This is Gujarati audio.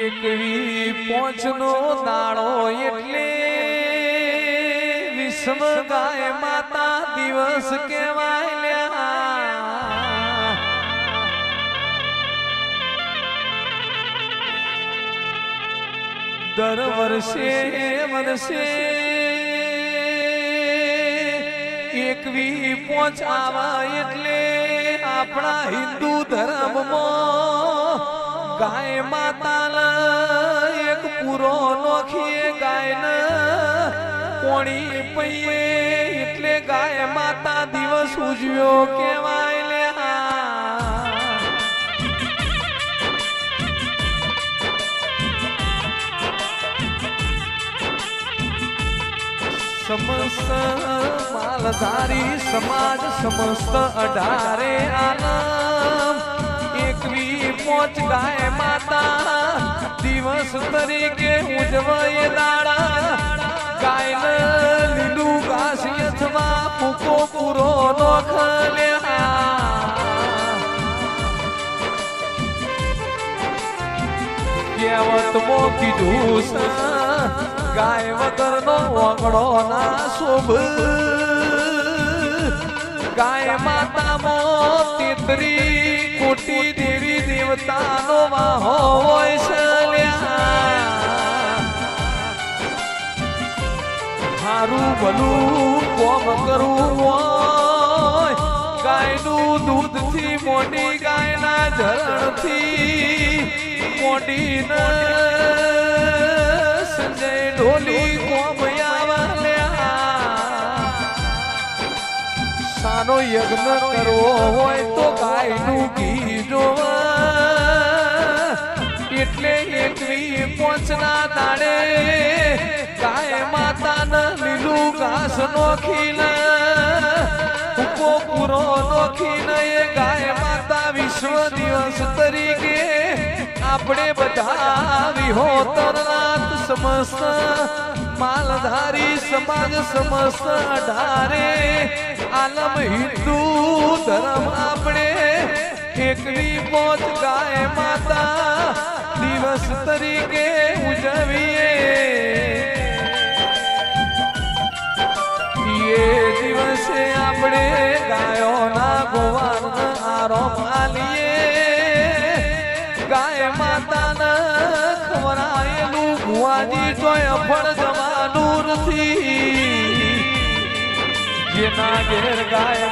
એકવી પોંચનો દાડો એટલે વિષમ ગાય માતા દિવસ કહેવાય દર વર્ષે વર્ષે એકવી પોચાવા એટલે આપણા હિન્દુ ધર્મમાં ગાય માતા એક પૂરો નોખીએ ગાયને કોણી પૈયે એટલે ગાય માતા દિવસ ઉજવ્યો કેવાય લે સમસ્ત માલધારી સમાજ, સમસ્ત અઢારે આલમ. એકવી પોચ ગાય માતા, દિવસ તરીકે ઉજવાય દાડા ગાયને લીલું ઘાસ અથવા મૂકો પૂરો નો ખલ્યા કહેવતમાં કીધું છે ગાય વગરનો વગડો ના શોભ. ગાય માતામાં તેતરી કોટી દેવતાનો વાહો હોય સલ્યા. હારું ભલું કોમ કરવું હોય, ગાયનું દૂધથી મોટી ગાયના ઝરણથી મોટી સંજય ઢોલી કોમ સાનો યજ્ઞ કરવો હોય તો ગાયનું ઘી જોવા. એટલે એકવી પોચના દાડે ગાય માતાને લીલું ઘાસ નોખીને ઉકો પૂરો નોખીને એ ગાય માતા વિશ્વ દિવસ તરીકે આપણે બધા વિહોતરનાથ સમસ્ત માલધારી સમાજ સમસ્ત અઢારે. આલમ હિન્દુ ધર્મ આપણે. એકની પોત ગાય માતા દિવસ તરીકે ઉજવીએ. એ દિવસે આપણે ગાયોના ગોવાન આરોપ આલીએ. ગાય માતાને ભુવાજી જોય ફળ જવાનું નથી ઘેર ગાય